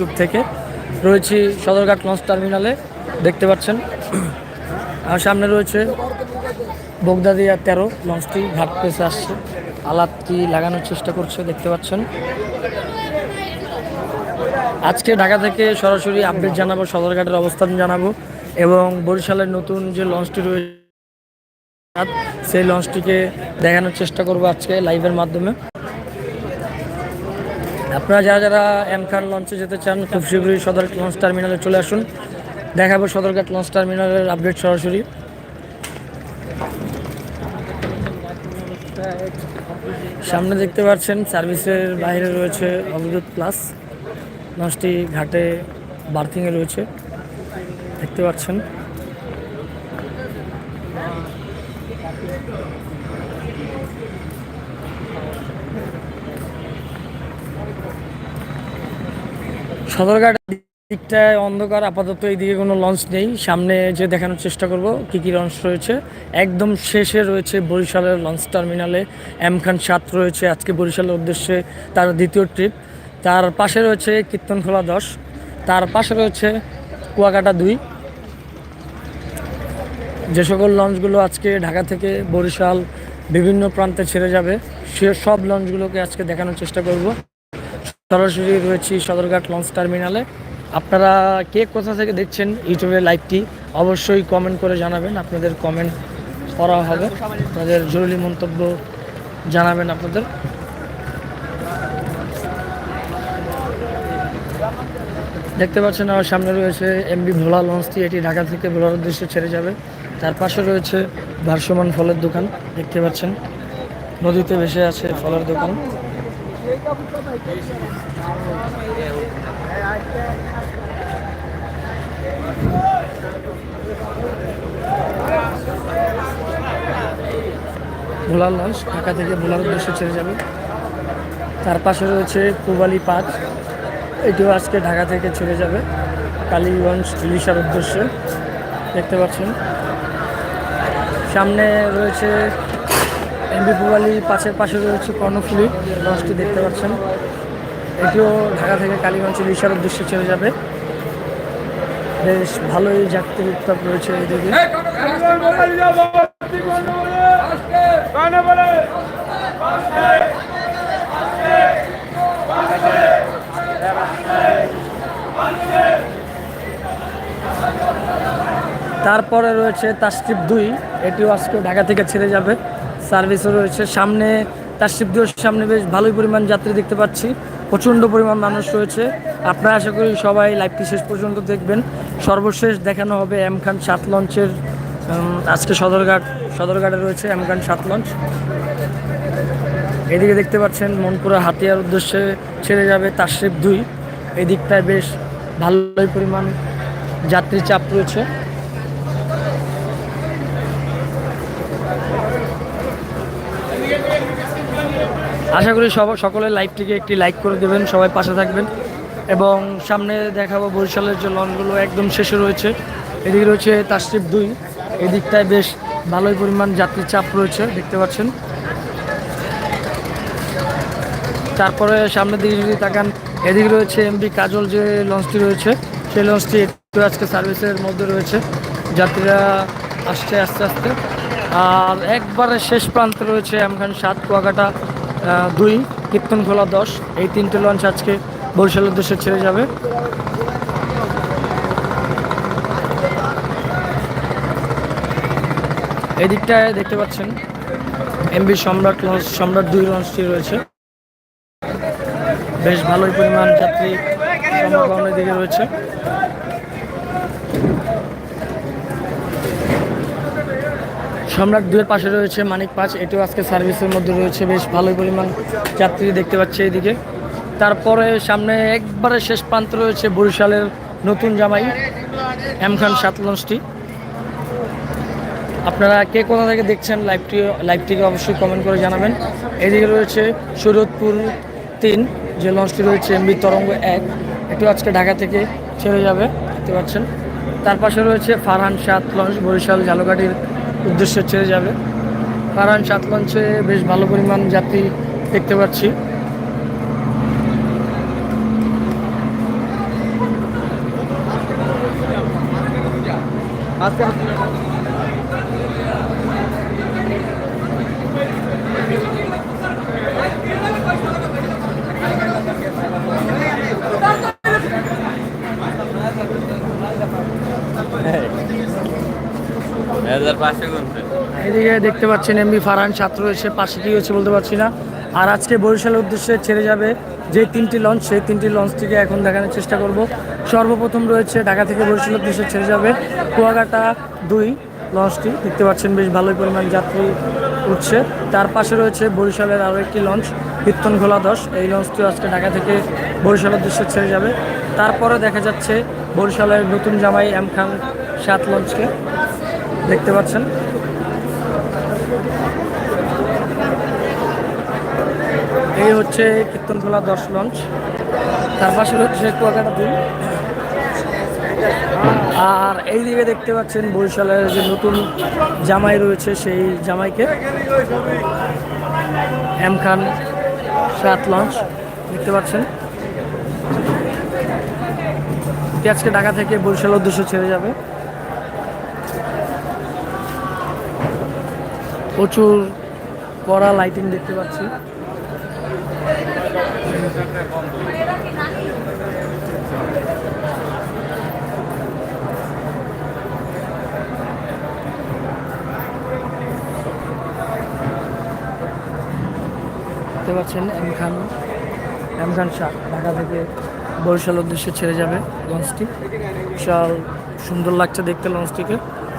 YouTube থেকে। রয়েছি Sadarghat launch টার্মিনালে, দেখতে পাচ্ছেন। আর সামনে রয়েছে বগদাদিয়া তেরো, লঞ্চটি ঘাট পেছে আসছে। আলাপটি লাগানোর চেষ্টা করছে দেখতে পাচ্ছেন। আজকে ঢাকা থেকে সরাসরি আপডেট জানাব, সদরঘাটের অবস্থান জানাব এবং বরিশালের নতুন যে লঞ্চটি রয়েছে সেই লঞ্চটিকে দেখানোর চেষ্টা করব আজকে লাইভের মাধ্যমে। আপনারা যারা যারা এম খান লঞ্চে যেতে চান, খুব শীঘ্রই সদর লঞ্চ টার্মিনালে চলে আসুন। দেখাবো সদরঘাট লঞ্চ টার্মিনালের আপডেট সরাসরি। সামনে দেখতে পাচ্ছেন সার্ভিসের বাইরে রয়েছে অবদূত প্লাস লঞ্চটি ঘাটে বার্থিংয়ে রয়েছে। দেখতে পাচ্ছেন। সদরঘাট দিকটায় অন্ধকার, আপাতত এইদিকে কোনো লঞ্চ নেই। সামনে যে দেখানোর চেষ্টা করব, কি কি লঞ্চ রয়েছে। একদম শেষে রয়েছে বরিশালের লঞ্চ টার্মিনালে এম খান সাত রয়েছে। আজকে বরিশালের উদ্দেশ্যে তার দ্বিতীয় ট্রিপ তার পাশে রয়েছে কীর্তনখোলা দশ। তার পাশে রয়েছে কুয়াকাটা দুই। যে সকল লঞ্চগুলো আজকে ঢাকা থেকে বরিশাল বিভিন্ন প্রান্তে ছেড়ে যাবে, সে সব লঞ্চগুলোকে আজকে দেখানোর চেষ্টা করব। সরাসরি রয়েছি সদরঘাট লঞ্চ টার্মিনালে। আপনারা কে কোথা থেকে দেখছেন ইউটিউবের লাইভটি অবশ্যই কমেন্ট করে জানাবেন, আপনাদের কমেন্ট করা হবে। আপনাদের জরুরি মন্তব্য জানাবেন আপনাদের। দেখতে পাচ্ছেন আমার সামনে রয়েছে এমবি ভোলা লঞ্চটি এটি ঢাকা থেকে ভোলার উদ্দেশ্যে ছেড়ে যাবে। তার পাশে রয়েছে ভারসমান ফলের দোকান, দেখতে পাচ্ছেন। নদীতে ভেসে আছে ফলের দোকান। ভোলার লঞ্চ ঢাকা থেকে ভোলার উদ্দেশ্যে ছেড়ে যাবে। তার পাশে রয়েছে পূবালি পাঁচ এটিও আজকে ঢাকা থেকে ছেড়ে যাবে। কালীগঞ্জ ইলিশার উদ্দেশ্যে। দেখতে পাচ্ছেন। সামনে রয়েছে এমবি পুবালি পাশের পাশে রয়েছে কর্ণফুলি লঞ্চটি দেখতে পাচ্ছেন। এটিও ঢাকা থেকে কালীগঞ্জ ইলিশার উদ্দেশ্যে ছেড়ে যাবে। বেশ ভালোই যাত্রী উত্তাপ রয়েছে এদিকে। তারপরে রয়েছে তাস্ট্রিপ দুই এটিও আজকে ঢাকা থেকে ছেড়ে যাবে। সার্ভিসও রয়েছে। সামনে তাস্ট্রিপ দুইয়ের সামনে বেশ ভালোই পরিমাণ যাত্রী দেখতে পাচ্ছি। প্রচণ্ড পরিমাণ মানুষ রয়েছে। আপনারা আশা করি সবাই লাইভটি শেষ পর্যন্ত দেখবেন। সর্বশেষ দেখানো হবে এম খান সাত লঞ্চের আজকে সদরঘাট, সদরঘাটে রয়েছে এম খান সাত লঞ্চ এদিকে দেখতে পাচ্ছেন মনপুরা হাতিয়ার উদ্দেশ্যে ছেড়ে যাবে তাশরিফ দুই। এদিকটায় বেশ ভালোই পরিমাণ যাত্রী চাপ রয়েছে। আশা করি সব সকলের লাইভটিকে একটি লাইক করে দেবেন, সবাই পাশে থাকবেন। এবং সামনে দেখাবো বরিশালের যে লঞ্চগুলো একদম শেষে রয়েছে। এদিকে রয়েছে তাশরিফ দুই। এদিকটায় বেশ ভালোই পরিমাণ যাত্রী চাপ রয়েছে, দেখতে পাচ্ছেন। তারপরে সামনের দিকে যদি তাকান, এদিকে রয়েছে এমবি কাজল যে লঞ্চটি রয়েছে, সেই লঞ্চটি একটু আজকে সার্ভিসের মধ্যে রয়েছে। যাত্রীরা আসছে আস্তে আস্তে। আর একবারে শেষ প্রান্তে রয়েছে আমখান সাত, কুয়াকাটা। দুই কীর্তনখোলা দশ। এই তিনটে লঞ্চ আজকে বরিশালের উদ্দেশ্যে ছেড়ে যাবে। এই দিকটায় দেখতে পাচ্ছেন এমবি সম্রাট লঞ্চ সম্রাট দুই লঞ্চটি রয়েছে। বেশ ভালোই পরিমাণ যাত্রী সমাগমের দিকে রয়েছে। সম্রাট দুয়ের পাশে রয়েছে মানিক পাঁচ। এটিও আজকে সার্ভিসের মধ্যে রয়েছে। বেশ ভালোই পরিমাণ যাত্রী দেখতে পাচ্ছে এইদিকে। তারপরে সামনে একবারে শেষ প্রান্ত রয়েছে বরিশালের নতুন জামাই, এম খান সাত লঞ্চটি। আপনারা কে কোথা থেকে দেখছেন লাইভটি লাইভটিকে অবশ্যই কমেন্ট করে জানাবেন। এদিকে রয়েছে শরীয়তপুর তিন, যে লঞ্চটি রয়েছে এমবি তরঙ্গ এক। এটিও আজকে ঢাকা থেকে ছেড়ে যাবে, দেখতে পাচ্ছেন। তার পাশে রয়েছে ফারহান সাত লঞ্চ, বরিশাল ঝালকাঠির উদ্দেশ্য ছেড়ে যাবে। কারণ সাত লঞ্চে বেশ ভালো পরিমাণ যাত্রী দেখতে পাচ্ছি। আজকে এদিকে দেখতে পাচ্ছেন এমবি ফারহান, ছাত্র এসে পাশে কি হয়েছে বলতে পারছি না। আর আজকে বরিশালের উদ্দেশ্যে ছেড়ে যাবে যে তিনটি লঞ্চ সেই তিনটি লঞ্চটিকে এখন দেখানোর চেষ্টা করব। সর্বপ্রথম রয়েছে ঢাকা থেকে বরিশালের উদ্দেশ্যে ছেড়ে যাবে কুয়াকাটা দুই। লঞ্চটি দেখতে পাচ্ছেন বেশ ভালোই পরিমাণ যাত্রী উঠছে। তার পাশে রয়েছে বরিশালের আরও একটি লঞ্চ কীর্তন খোলা দশ। এই লঞ্চটিও আজকে ঢাকা থেকে বরিশালের উদ্দেশ্যে ছেড়ে যাবে। তারপরে দেখা যাচ্ছে বরিশালের নতুন জামাই এম খান সাত লঞ্চকে দেখতে পাচ্ছেন। এই হচ্ছে কীর্তনখোলা দশ লঞ্চ। তার পাশে হচ্ছে কুয়াকাটা দুই আর এই দিকে দেখতে পাচ্ছেন বরিশালের যে নতুন জামাই রয়েছে সেই জামাইকে। এম খান সাত লঞ্চ, দেখতে পাচ্ছেন। আজকে ঢাকা থেকে বরিশাল উদ্দেশ্যে ছেড়ে যাবে। প্রচুর কড়া লাইটিং দেখতে পাচ্ছি। দেখতে পাচ্ছেন এম খান এম খান শাহ, ঢাকা থেকে বরিশাল উদ্দেশ্যে ছেড়ে যাবে লঞ্চটি। বিশাল সুন্দর লাগছে দেখতে লঞ্চটিকে।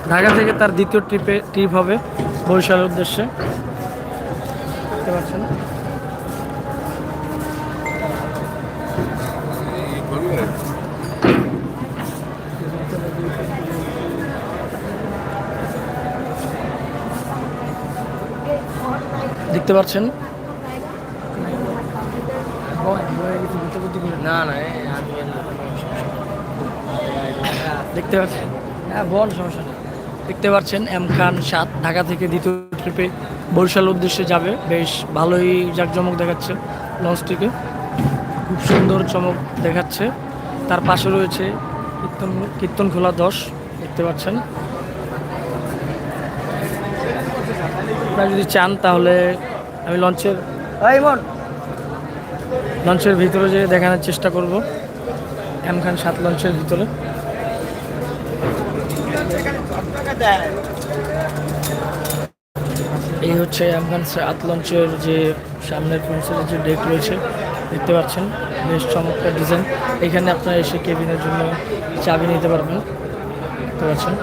ঢাকা থেকে তার দ্বিতীয় ট্রিপে ট্রিপ হবে বরিশালের উদ্দেশ্যে। দেখতে পাচ্ছেন। দেখতে পাচ্ছেন। না না দেখতে পাচ্ছেন। হ্যাঁ বল, সমস্যা দেখতে পাচ্ছেন এম খান সাত ঢাকা থেকে দ্বিতীয় ট্রিপে বরিশাল উদ্দেশ্যে যাবে। বেশ ভালোই জাঁকজমক দেখাচ্ছে লঞ্চটিকে। খুব সুন্দর চমক দেখাচ্ছে। তার পাশে রয়েছে কীর্তন কীর্তন খোলা দশ দেখতে পাচ্ছেন। আপনারা যদি চান তাহলে আমি লঞ্চের লঞ্চের ভিতরে যে দেখানোর চেষ্টা করব। এম খান সাত লঞ্চের ভিতরে। এই হচ্ছে আফগান সাত লঞ্চের যে সামনের ফ্রন্টের যে ডেক রয়েছে, দেখতে পাচ্ছেন, বেশ চমৎকার ডিজাইন এখানে আপনারা এসে কেবিনের জন্য চাবি নিতে পারবেন, দেখতে পাচ্ছেন।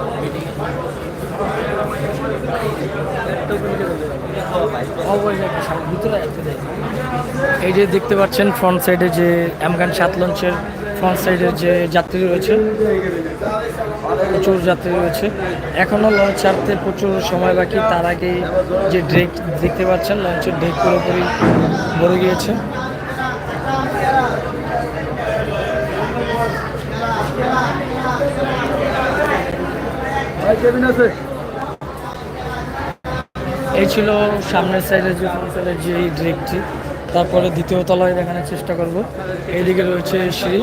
এই যে দেখতে পাচ্ছেন ফ্রন্ট সাইডে যে আফগান সাত লঞ্চের ফ্রন্ট সাইডের যে যাত্রী রয়েছে প্রচুর যাত্রী রয়েছে। এখনও লঞ্চ ছাড়তে প্রচুর সময় বাকি। তার আগে যে ড্রেক দেখতে পাচ্ছেন লঞ্চের ড্রেক পুরোপুরি ভরে গিয়েছে। এই ছিল সামনের সাইডের যে সাইডের যে ড্রেকটি তারপরে দ্বিতীয় তলায় দেখানোর চেষ্টা করব। এইদিকে রয়েছে সিঁড়ি।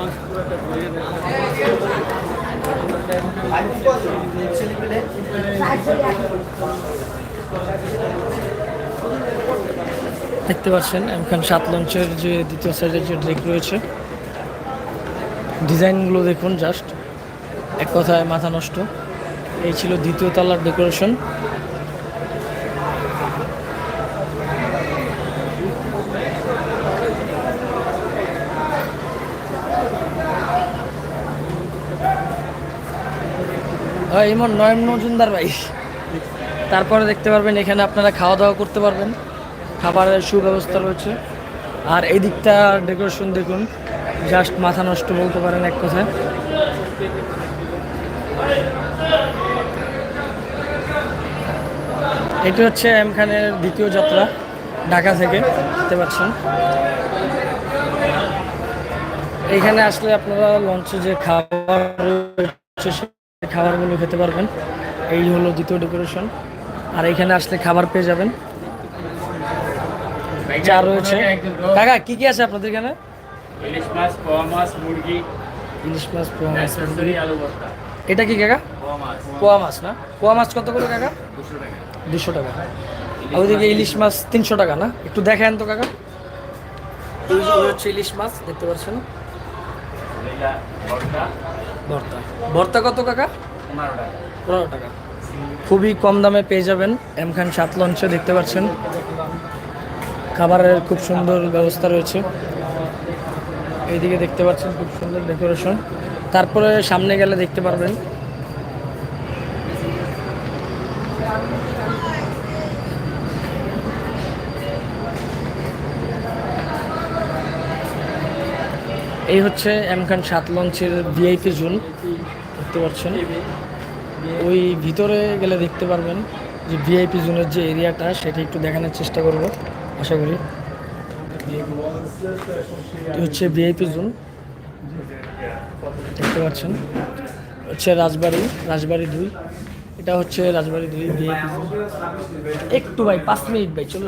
দেখতে পাচ্ছেন এমখান সাত লঞ্চের যে দ্বিতীয় সাইজের যে ড্রেক রয়েছে। ডিজাইনগুলো দেখুন জাস্ট। এক কথায় মাথা নষ্ট। এই ছিল দ্বিতীয় তালার ডেকোরেশন। ইমন নয়ন মজুমদার ভাই। তারপরে দেখতে পারবেন, এখানে আপনারা খাওয়া দাওয়া করতে পারবেন। খাবারের সুব্যবস্থা রয়েছে। আর এই দিকটা ডেকোরেশন দেখুন। জাস্ট মাথা নষ্ট বলতে পারেন এক কথায়। এটি হচ্ছে এম খানের দ্বিতীয় যাত্রা, ঢাকা থেকে, দেখতে পাচ্ছেন। এখানে আসলে আপনারা লঞ্চে যে খাবার খাবারগুলো খেতে পারবেন। এই হলো দ্বিতীয় ডেকোরেশন আর এইখানে আসলে খাবার পেয়ে যাবেন। চা রয়েছে। কাকা কি কি আছে আপনাদের এখানে? ইলিশ মাছ পোয়া মাছ মুরগি। ইলিশ মাছ পোয়া মাছ, খিচুড়ি আলু ভর্তা। এটা কি কাকা? পোয়া মাছ। না? পোয়া মাছ কত করে কাকা? দুশো টাকা। আর ওইদিকে ইলিশ মাছ তিনশো টাকা না? একটু দেখেন তো কাকা। হচ্ছে ইলিশ মাছ দেখতে পাচ্ছেন? ভর্তা। ভর্তা কত কাকা? পনেরো টাকা। খুবই কম দামে পেয়ে যাবেন। এম খান সাত লঞ্চে দেখতে পাচ্ছেন। খাবারের খুব সুন্দর ব্যবস্থা রয়েছে। এইদিকে দেখতে পাচ্ছেন খুব সুন্দর ডেকোরেশন। তারপরে সামনে গেলে দেখতে পারবেন এই হচ্ছে এম খান সাত লঞ্চের ভিআইপি জোন দেখতে পাচ্ছেন। ওই ভিতরে গেলে দেখতে পারবেন যে ভিআইপি জোনের যে এরিয়াটা সেটা একটু দেখানোর চেষ্টা করব, আশা করি। হচ্ছে ভিআইপি জোন দেখতে পাচ্ছেন। হচ্ছে রাজবাড়ি রাজবাড়ি দুই। এটা হচ্ছে রাজবাড়ি দুই ভিআইপি জোন একটু ভাই, পাঁচ মিনিট ভাই চলো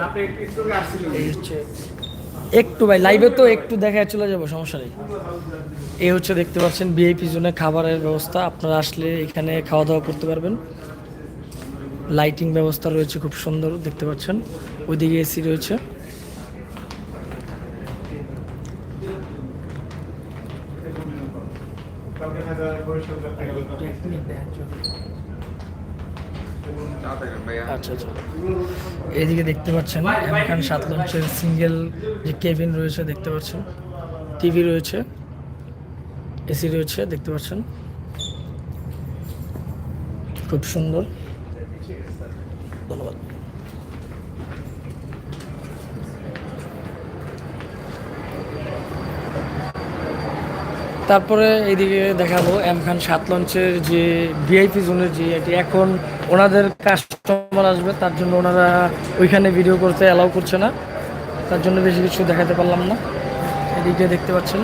এই হচ্ছে একটু ভাই লাইভে তো একটু দেখায় চলে যাব সমস্যা নেই। এই হচ্ছে দেখতে পাচ্ছেন ভিআইপি জোনে খাবারের ব্যবস্থা। আপনারা আসলে এখানে খাওয়া দাওয়া করতে পারবেন। লাইটিং ব্যবস্থা রয়েছে খুব সুন্দর দেখতে পাচ্ছেন। ওইদিকে এসি রয়েছে। আচ্ছা আচ্ছা। এইদিকে দেখতে পাচ্ছেন এখানে সাত লঞ্চের সিঙ্গেল যে কেবিন রয়েছে, দেখতে পাচ্ছেন। টিভি রয়েছে এসি রয়েছে, দেখতে পাচ্ছেন। খুব সুন্দর। ধন্যবাদ। তারপরে এইদিকে দেখাবো এম খান সাত লঞ্চের যে ভিআইপি জোনের যে, এটি এখন ওনাদের কাস্টমার আসবে, তার জন্য ওনারা ওইখানে ভিডিও করতে অ্যালাউ করছে না। তার জন্য বেশি কিছু দেখাতে পারলাম না। এদিকে দেখতে পাচ্ছেন।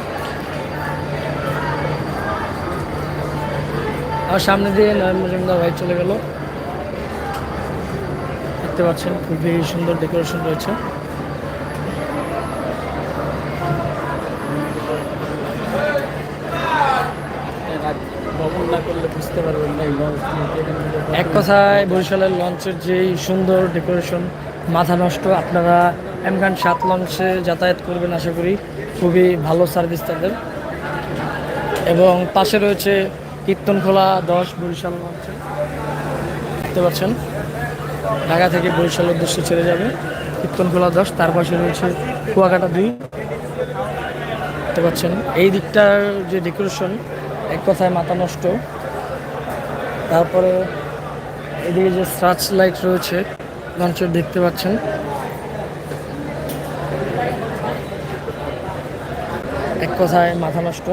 আর সামনে দিয়ে নয়ন মজুমদার ভাই চলে গেল। দেখতে পাচ্ছেন, খুবই সুন্দর ডেকোরেশন রয়েছে না করলে বুঝতে পারবেন না এক কথায় বরিশালের লঞ্চের যেই সুন্দর ডেকোরেশন, মাথা নষ্ট, আপনারা এমকান সাত লঞ্চে যাতায়াত করবেন আশা করি, খুবই ভালো সার্ভিস তাদের। এবং পাশে রয়েছে কীর্তনখোলা দশ বরিশাল লঞ্চে। দেখতে পাচ্ছেন, ঢাকা থেকে বরিশাল উদ্দেশ্যে ছেড়ে যাবে কীর্তনখোলা দশ, তার পাশে রয়েছে কুয়াকাটা দুই। দেখতে পাচ্ছেন, এই দিকটার যে ডেকোরেশন, এক কথায় মাথা নষ্ট। তারপরে এদিকে যে সার্চ লাইট রয়েছে লঞ্চের দেখতে পাচ্ছেন। এক কথায় মাথা নষ্ট।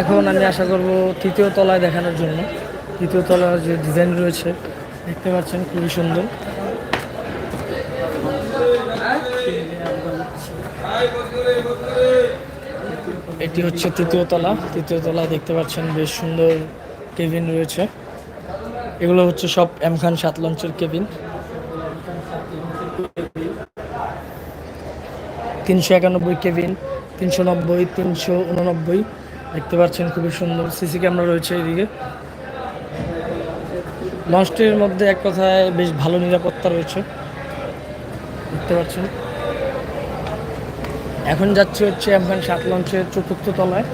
এখন আমি আশা করব তৃতীয় তলায় দেখানোর জন্য। তৃতীয় তলার যে ডিজাইন রয়েছে, দেখতে পাচ্ছেন খুবই সুন্দর। এটি হচ্ছে তৃতীয় তলা। তৃতীয় তলায় দেখতে পাচ্ছেন বেশ সুন্দর কেবিন রয়েছে। এগুলো হচ্ছে সব এম খান সাত লঞ্চের কেবিন। তিনশো একানব্বই কেবিন, তিনশো নব্বই, তিনশো উননব্বই। দেখতে পাচ্ছেন খুবই সুন্দর সিসি ক্যামেরা রয়েছে এদিকে। লঞ্চটির মধ্যে এক কথায় বেশ ভালো নিরাপত্তা রয়েছে। দেখতে পাচ্ছেন। এখন যাচ্ছে হচ্ছে আমখান সাত লঞ্চের চতুর্থ তলায়।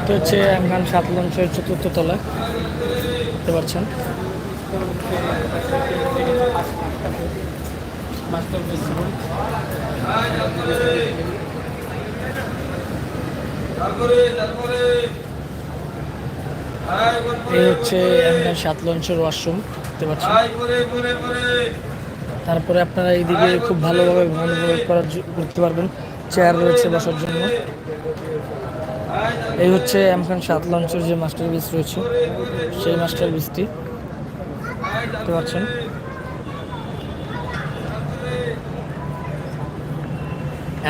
এটা হচ্ছে আমখান সাত লঞ্চের চতুর্থ তলায়। দেখতে পাচ্ছেন। এই হচ্ছে সাত লঞ্চের ওয়াশরুম দেখতে পাচ্ছেন তারপরে আপনারা এইদিকে খুব ভালোভাবে ভ্রমণ করার করতে পারবেন। চেয়ার রয়েছে বসার জন্য। এই হচ্ছে আমখান সাত লঞ্চের যে মাস্টার বিচ রয়েছে সেই মাস্টার বিচটি দেখতে পাচ্ছেন।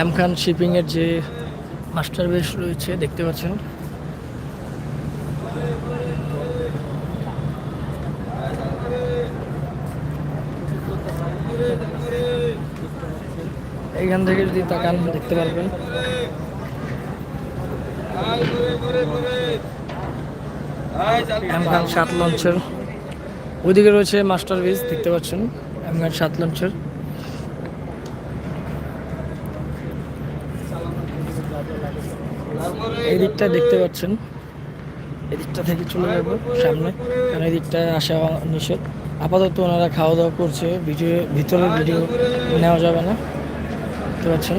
আমখান শিপিংয়ের যে মাস্টার বেশ রয়েছে, দেখতে পাচ্ছেন। এইখান থেকে যদি তাকান, দেখতে পারবেন। এমখান সাত লঞ্চের ওইদিকে রয়েছে মাস্টার বেস দেখতে পাচ্ছেন। এমখান সাত লঞ্চের এই দিকটা দেখতে পাচ্ছেন। এই দিকটা থেকে চলে যাব সামনে। কারণ এই দিকটায় আসা নিষেধ। আপাতত ওনারা খাওয়া দাওয়া করছে। ভিডিও ভিতরে ভিডিও নেওয়া যাবে না। দেখতে পাচ্ছেন।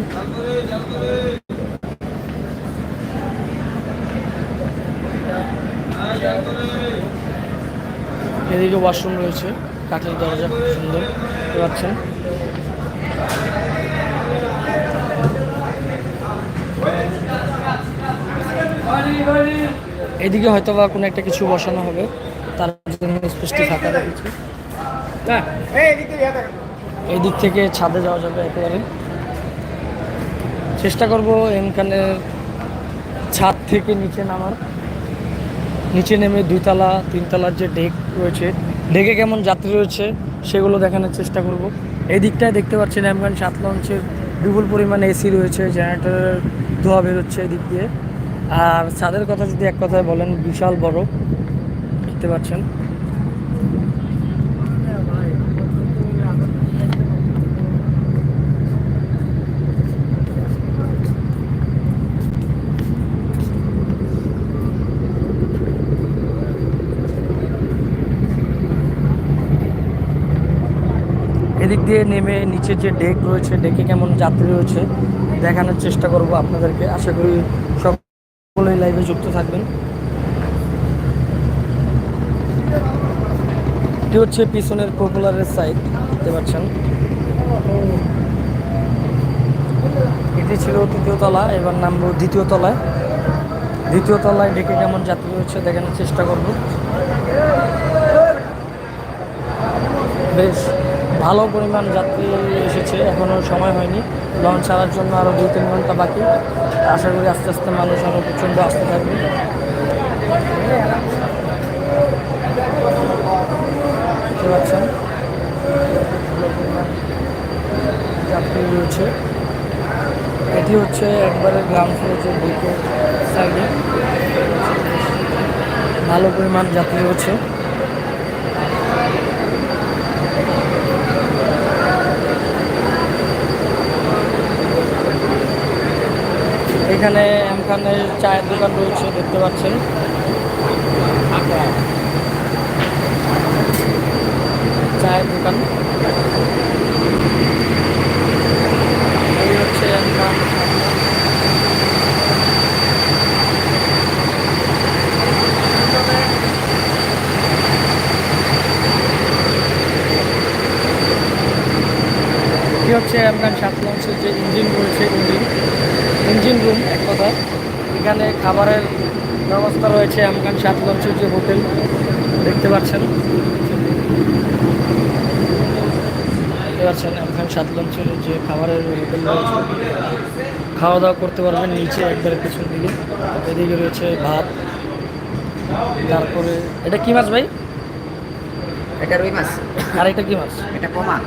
এদিকে ওয়াশরুম রয়েছে। কাঠের দরজা খুব সুন্দর। দেখতে পাচ্ছেন। এদিকে হয়তো বা কোনো একটা কিছু বসানো হবে তার জন্য স্পষ্ট ফাঁকা রেখেছি। এই দিক থেকে ছাদে যাওয়া যাবে একেবারে। চেষ্টা করব এখানে ছাদ থেকে নিচে নামার। নিচে নেমে দুইতলা তিনতলার যে ডেক রয়েছে ডেকে কেমন যাত্রী রয়েছে সেগুলো দেখানোর চেষ্টা করব। এই দিকটায় দেখতে পাচ্ছেন এমগান সাত লঞ্চের বিপুল পরিমাণে এসি রয়েছে জেনারেটরের ধোয়া বেরোচ্ছে এদিক দিয়ে। আর ছাদের কথা যদি এক কথায় বলেন, বিশাল বড় দেখতে পাচ্ছেন এদিক দিয়ে নেমে নিচে যে ডেক রয়েছে, ডেকে কেমন যাত্রী রয়েছে, দেখানোর চেষ্টা করব আপনাদেরকে। আশা করি লাইভে যুক্ত থাকবেন। এটি হচ্ছে পিছনের পপুলারের সাইড দেখতে পাচ্ছেন। এটি ছিল তৃতীয় তলা, এবার নামবো দ্বিতীয় তলায়। দ্বিতীয় তলায় ডেকে কেমন যাত্রী হচ্ছে দেখানোর চেষ্টা করব। বেশ, ভালো পরিমাণ যাত্রী এসেছে এখনও সময় হয়নি। লঞ্চ ছাড়ার জন্য আরও দুই তিন ঘণ্টা বাকি। আশা করি আস্তে আস্তে মানুষ আরও প্রচণ্ড আসতে থাকবে। যাত্রী রয়েছে। এটি হচ্ছে একবারে গ্রাম ফ্লোর যে দিকে সাইডে ভালো পরিমাণ যাত্রী রয়েছে। এখানে এমখানের চায়ের দোকান রয়েছে, দেখতে পাচ্ছেন। চায়ের দোকান। এই হচ্ছে হচ্ছে? আপনার সাত লঞ্চের যে ইঞ্জিন এক এখানে খাবারের ব্যবস্থা রয়েছে আমখান সাত লঞ্চের যে হোটেল দেখতে পাচ্ছেন। দেখতে পাচ্ছেন আমখান সাতলঞ্চের যে খাবারের হোটেল রয়েছে। খাওয়া দাওয়া করতে পারবেন নিচে একবারে পেছন দিকে। এদিকে রয়েছে ভাত। তারপরে এটা কি মাছ ভাই? এটা রুই মাছ। আর এটা কি মাছ? এটা মাছ।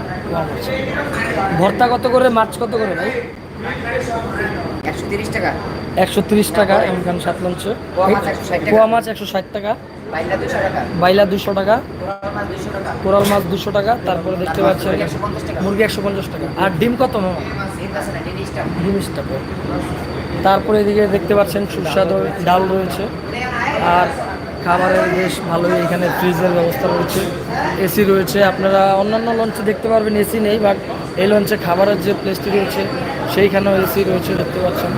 ভর্তা কত করে মাছ কত করে ভাই? একশো তিরিশ টাকা। একশো তিরিশ টাকা এমখান সাত লঞ্চে। পোয়া মাছ 160 টাকা। একশো ষাট টাকা বাইলা দুশো টাকা। কোরাল মাছ দুশো টাকা। তারপরে দেখতে টাকা। মুরগি একশো পঞ্চাশ টাকা। আর ডিম কত ডিম তারপরে। এদিকে দেখতে পাচ্ছেন সুস্বাদু ডাল রয়েছে। আর খাবারের বেশ ভালোই এখানে ফ্রিজের ব্যবস্থা রয়েছে। এসি রয়েছে। আপনারা অন্যান্য লঞ্চে দেখতে পারবেন এসি নেই বাট এই লঞ্চে খাবারের যে প্লেসটি রয়েছে সেইখানেও এসি রয়েছে, দেখতে পাচ্ছেন।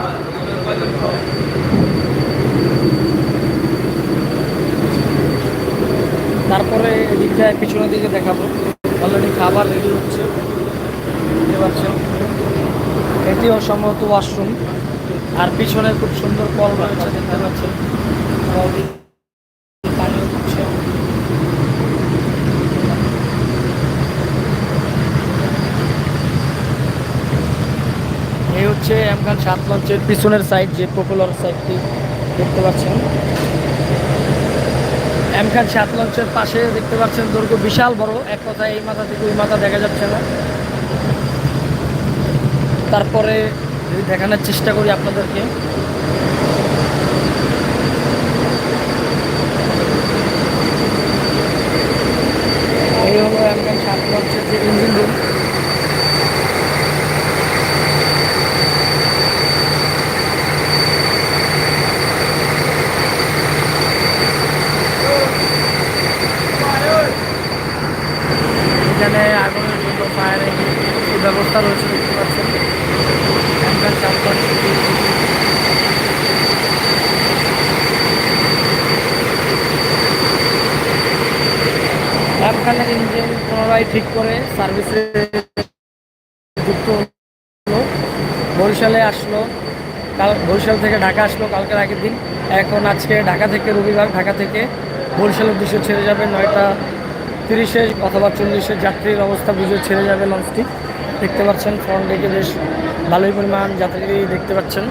তারপরে এদিকটায় পিছনের দিকে দেখাবো। অলরেডি খাবার রেডি হচ্ছে। দেখতে পাচ্ছেন। এটিও সম্ভবত ওয়াশরুম আর পিছনে খুব সুন্দর কল রয়েছে, দেখতে পাচ্ছেন কল দিয়ে পানি উঠছে হচ্ছে এমখান সাত লঞ্চের পিছনের সাইড যে পপুলার সাইডটি দেখতে পাচ্ছেন। এমখান সাত লঞ্চের পাশে দেখতে পাচ্ছেন দৈর্ঘ্য বিশাল বড়, এক কথায় এই মাথা থেকে ওই মাথা দেখা যাচ্ছে না। তারপরে দেখানোর চেষ্টা করি আপনাদেরকে। এই হলো একদম সাত লঞ্চের যে ইঞ্জিন রুম এখানে আগুনের জন্য ফায়ারিং ব্যবস্থা রয়েছে, দেখতে পাচ্ছেন। এখানকার ইঞ্জিন পুনরায় ঠিক করে সার্ভিসে যুক্ত বরিশালে আসলো, কাল বরিশাল থেকে ঢাকা আসলো কালকের আগের দিন। এখন আজকে ঢাকা থেকে রবিবার, ঢাকা থেকে বরিশালের উদ্দেশ্যে ছেড়ে যাবে নয়টা তিরিশে অথবা চল্লিশে যাত্রীর অবস্থা বুঝে ছেড়ে যাবে লঞ্চটি দেখতে পাচ্ছেন ফ্রন্ট ডেকে বেশ ভালোই পরিমাণ যাত্রী দেখতে পাচ্ছেন।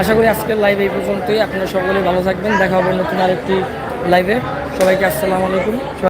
আশা করি আজকের লাইভ এই পর্যন্তই। আপনারা সকলেই ভালো থাকবেন। দেখা হবে নতুন আরেকটি লাইভে সবাইকে আসসালামু আলাইকুম।